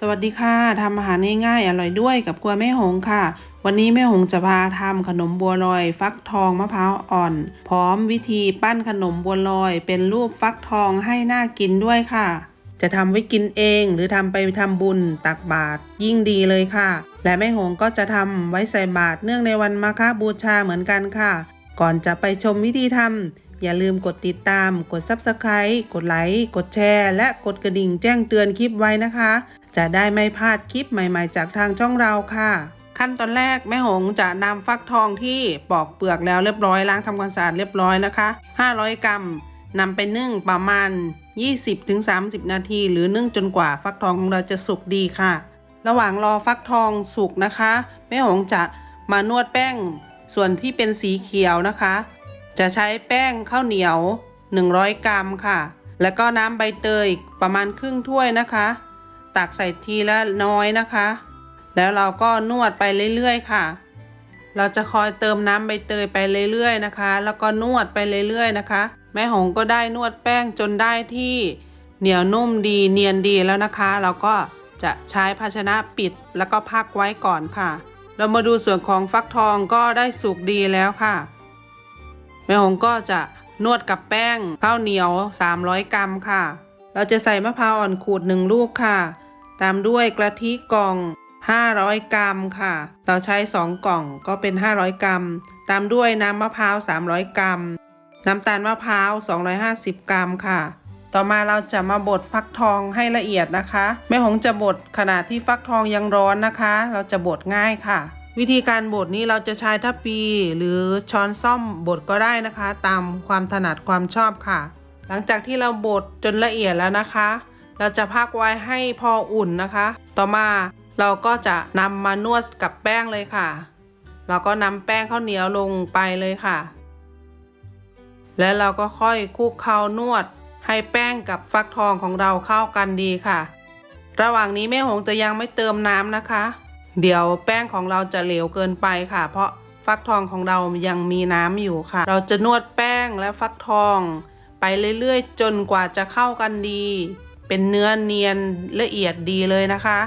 สวัสดีค่ะทำอาหารง่ายๆอร่อยด้วยกับครัวแม่หงค่ะ วันนี้แม่หงจะพาทำขนมบัวลอย ฟักทองมะพร้าวอ่อน พร้อมวิธีปั้นขนมบัวลอย เป็นรูปฟักทองให้น่ากินด้วยค่ะ จะทำไว้กินเองหรือทำไปทำบุญตักบาตรยิ่งดีเลยค่ะ และแม่หงก็จะทำไว้ใส่บาตรเนื่องในวันมาฆบูชาเหมือนกันค่ะ ก่อนจะไปชมวิธีทำ อย่าลืมกดติดตาม กด Subscribe กดไลค์ กดแชร์ และกดกระดิ่งแจ้งเตือนคลิปไว้นะคะ จะได้ไม่พลาดคลิปใหม่ๆ จากทางช่องเราค่ะ ขั้นตอนแรกแม่หงจะนำฟักทองที่ปอกเปลือกแล้วเรียบร้อยล้างทำความสะอาดเรียบร้อยนะคะ 500 กรัมนำไปนึ่งประมาณ 20-30 นาที หรือนึ่งจนกว่าฟักทองของเราจะสุกดีค่ะ ระหว่างรอฟักทองสุกนะคะ แม่หงจะมานวดแป้งส่วนที่เป็นสีเขียวนะคะ จะใช้แป้งข้าวเหนียว 100 กรัมค่ะ แล้วก็น้ำใบเตยประมาณครึ่งถ้วยนะคะ ตักใส่ทีละน้อยนะคะ แล้วเราก็นวดไปเรื่อยๆค่ะ เราจะคอยเติมน้ำใบเตยไปเรื่อยๆนะคะ แล้วก็นวดไปเรื่อยๆนะคะ แม่หงก็ได้นวดแป้งจนได้ที่เหนียวนุ่มดีเนียนดีแล้วนะคะ เราก็จะใช้ภาชนะปิดแล้วก็พักไว้ก่อนค่ะ เรามาดูส่วนของฟักทองก็ได้สุกดีแล้วค่ะ แม่หงก็จะนวดกับแป้งข้าวเหนียว 300 กรัมค่ะ เราจะใส่มะพร้าวอ่อนขูดหนึ่งลูกค่ะ ตามด้วยกะทิกล่อง 500 กรัมค่ะ เราใช้ 2 กล่องก็เป็น 500 กรัม ตามด้วยน้ำมะพร้าว 300 กรัม น้ำตาลมะพร้าว 250 กรัมค่ะ ต่อมาเราจะมาบดฟักทองให้ละเอียดนะคะ แม่หงจะบดขณะที่ฟักทองยังร้อนนะคะ เราจะบดง่ายค่ะ วิธีการบดนี้เราจะใช้ทัพพีหรือช้อนซ่อมบดก็ได้นะคะ ตามความถนัดความชอบค่ะ หลังจากที่เราบดจนละเอียดแล้วนะคะ เราจะพักไว้ให้พออุ่นนะคะ ต่อมาเราก็จะนำมานวดกับแป้งเลยค่ะ เราก็นำแป้งข้าวเหนียวลงไปเลยค่ะ แล้วเราก็ค่อยคลุกเคล้านวด ให้แป้งกับฟักทองของเราเข้ากันดีค่ะ ระหว่างนี้แม่หงจะยังไม่เติมน้ำนะคะ เดี๋ยวแป้งของเราจะเหลวเกินไปค่ะ เพราะฟักทองของเรายังมีน้ำอยู่ค่ะ เราจะนวดแป้งและฟักทอง ไปเรื่อยๆ จนกว่าจะเข้ากันดี เป็นเนื้อเนียนละเอียดดีเลยนะคะ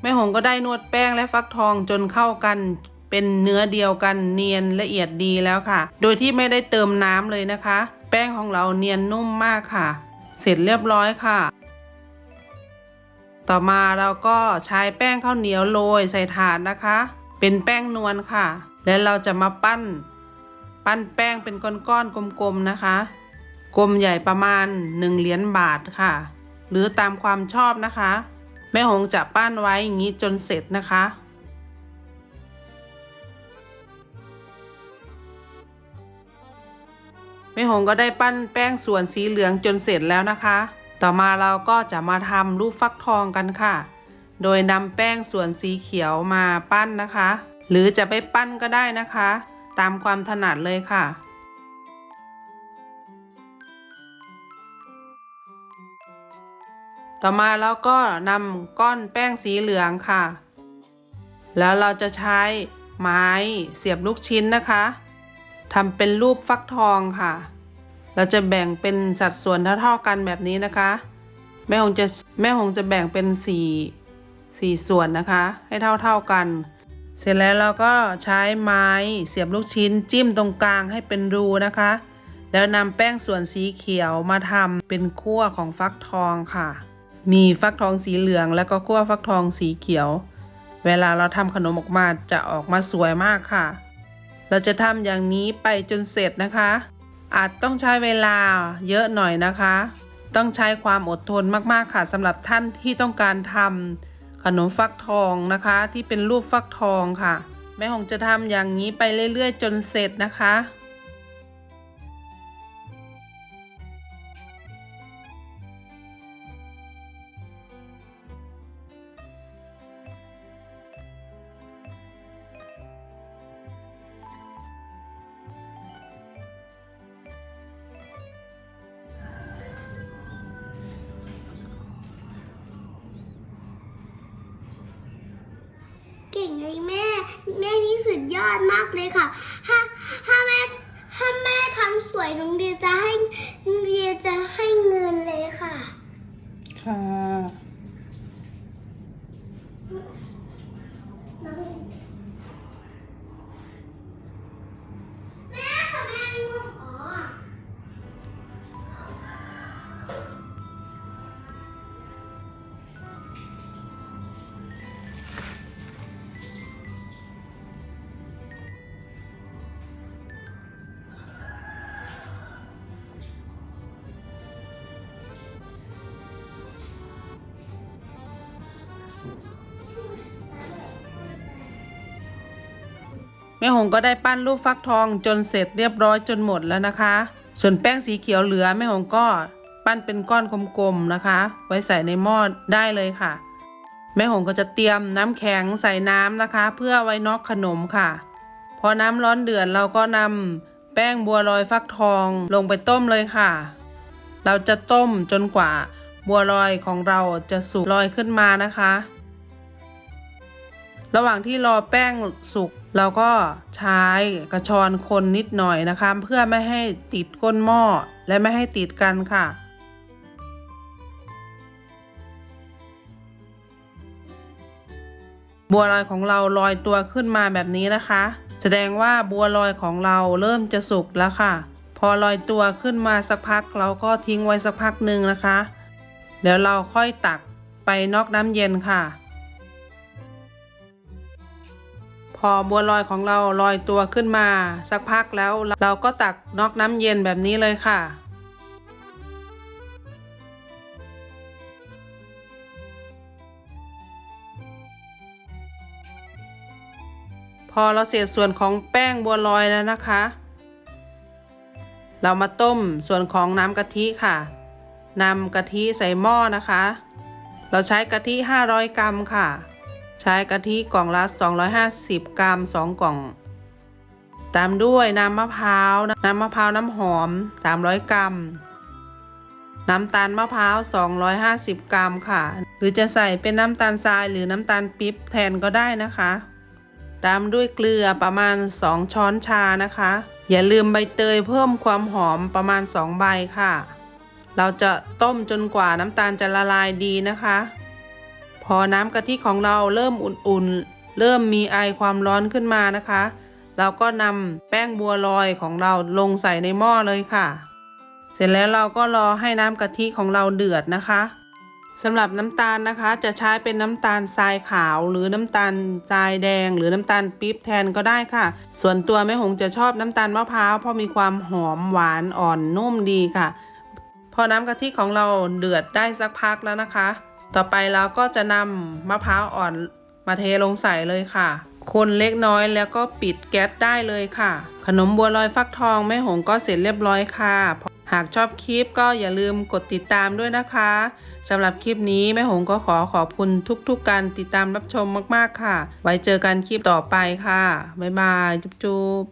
แม่หงก็ได้นวดแป้งและฟักทองจนเข้ากัน เป็นเนื้อเดียวกันเนียนละเอียดดีแล้วค่ะ โดยที่ไม่ได้เติมน้ำเลยนะคะ แป้งของเราเนียนนุ่มมากค่ะ เสร็จเรียบร้อยค่ะ ต่อมาเราก็ใช้แป้งข้าวเหนียวโรยใส่ถาดนะคะ เป็นแป้งนวลค่ะ แล้วเราจะมาปั้น ปั้นแป้งเป็นก้อนๆกลมๆนะคะ กลมใหญ่ประมาณ 1 เหรียญบาทค่ะ หรือตามความชอบนะคะ แม่หงจะปั้นไว้อย่างนี้จนเสร็จนะคะแม่หงก็ได้ปั้นแป้งส่วนสีเหลืองจนเสร็จแล้วนะคะ ต่อมาเราก็จะมาทำรูปฟักทองกันค่ะ โดยนำแป้งส่วนสีเขียวมาปั้นนะคะ หรือจะไปปั้นก็ได้นะคะ ตามความถนัดเลยค่ะต่อมาเราก็นำก้อนแป้งสีเหลืองค่ะ แล้วเราจะใช้ไม้เสียบลูกชิ้นนะคะทำเป็นรูปฟักทองค่ะ เราจะแบ่งเป็นสัดส่วนเท่าๆกันแบบนี้นะคะ แม่หงจะแม่หงจะแบ่งเป็นสี่สี่ส่วนนะคะ ให้เท่าๆกัน เสร็จแล้วเราก็ใช้ไม้เสียบลูกชิ้นจิ้มตรงกลางให้เป็นรูนะคะ แล้วนำแป้งส่วนสีเขียวมาทำเป็นขั้วของฟักทองค่ะ มีฟักทองสีเหลืองแล้วก็ขั้วฟักทองสีเขียว เวลาเราทำขนมออกมาจะออกมาสวยมากค่ะ เราจะทำอย่างนี้ไปจนเสร็จนะคะ อาจต้องใช้เวลาเยอะหน่อยนะคะ ต้องใช้ความอดทนมากๆค่ะสำหรับท่านที่ต้องการทำขนมฟักทองนะคะ ที่เป็นรูปฟักทองค่ะ แม่หงจะทำอย่างนี้ไปเรื่อยๆ จนเสร็จนะคะ่งเลยแม่ แม่นี่สุดยอดมากเลยค่ะ ถ้าถ้าแม่ถ้าแม่ทำสวยน้องเดียจะให้น้องเดียจะให้เงินเลยค่ะ ค่ะ แม่หงก็ได้ปั้นรูปฟักทองจนเสร็จเรียบร้อยจนหมดแล้วนะคะ ส่วนแป้งสีเขียวเหลือแม่หงก็ปั้นเป็นก้อนกลมๆนะคะ ไว้ใส่ในหม้อได้เลยค่ะ แม่หงก็จะเตรียมน้ำแข็งใส่น้ำนะคะ เพื่อไว้นอกขนมค่ะ พอน้ำร้อนเดือดเราก็นำแป้งบัวลอยฟักทองลงไปต้มเลยค่ะ เราจะต้มจนกว่าบัวลอยของเราจะสุกลอยขึ้นมานะคะ ระหว่างที่รอแป้งสุกเราก็ใช้กระชอนคนนิดหน่อยนะคะ เพื่อไม่ให้ติดก้นหม้อและไม่ให้ติดกันค่ะบัวลอยของเราลอยตัวขึ้นมาแบบนี้นะคะ แสดงว่าบัวลอยของเราเริ่มจะสุกแล้วค่ะ พอลอยตัวขึ้นมาสักพัก เราก็ทิ้งไว้สักพักหนึ่งนะคะ เดี๋ยวเราค่อยตักไปนอกน้ำเย็นค่ะ พอบัวลอยของเราลอยตัวขึ้นมา สักพักแล้วเราก็ตักนอกน้ำเย็นแบบนี้เลยค่ะ พอเราเสร็จส่วนของแป้งบัวลอยแล้วนะคะ เรามาต้มส่วนของน้ำกะทิค่ะนำกะทิใส่หม้อนะคะ เราใช้กะทิ 500 กรัมค่ะ ช้กะทิกล่องละ 250 กรัม 2 กล่อง ตามด้วยน้ำมะพร้าว น้ำมะพร้าวน้ำหอม 300 กรัม น้ำตาลมะพร้าว 250 กรัมค่ะ หรือจะใส่เป็นน้ำตาลทรายหรือน้ำตาลปิ๊บแทนก็ได้นะคะ ตามด้วยเกลือประมาณ 2 ช้อนชานะคะ อย่าลืมใบเตยเพิ่มความหอมประมาณ 2 ใบค่ะ เราจะต้มจนกว่าน้ำตาลจะละลายดีนะคะ พอน้ำกะทิของเราเริ่มอุ่นๆ เริ่มมีไอความร้อนขึ้นมานะคะ เราก็นำแป้งบัวลอยของเราลงใส่ในหม้อเลยค่ะ เสร็จแล้วเราก็รอให้น้ำกะทิของเราเดือดนะคะสำหรับน้ำตาลนะคะจะใช้เป็นน้ำตาลทรายขาว หรือน้ำตาลทรายแดง หรือน้ำตาลปี๊บแทนก็ได้ค่ะ ส่วนตัวแม่หงจะชอบน้ำตาลมะพร้าวเพราะมีความหอมหวานอ่อนนุ่มดีค่ะ พอน้ำกะทิของเราเดือดได้สักพักแล้วนะคะ ต่อไปเราก็จะนำมะพร้าวอ่อนมาเทลงใส่เลยค่ะ คนเล็กน้อยแล้วก็ปิดแก๊สได้เลยค่ะ ขนมบัวลอยฟักทองแม่หงก็เสร็จเรียบร้อยค่ะ หากชอบคลิปก็อย่าลืมกดติดตามด้วยนะคะสำหรับคลิปนี้แม่หงก็ขอขอบคุณทุกๆการติดตามรับชมมากๆค่ะ ไว้เจอกันคลิปต่อไปค่ะ บ๊ายบาย จุ๊บ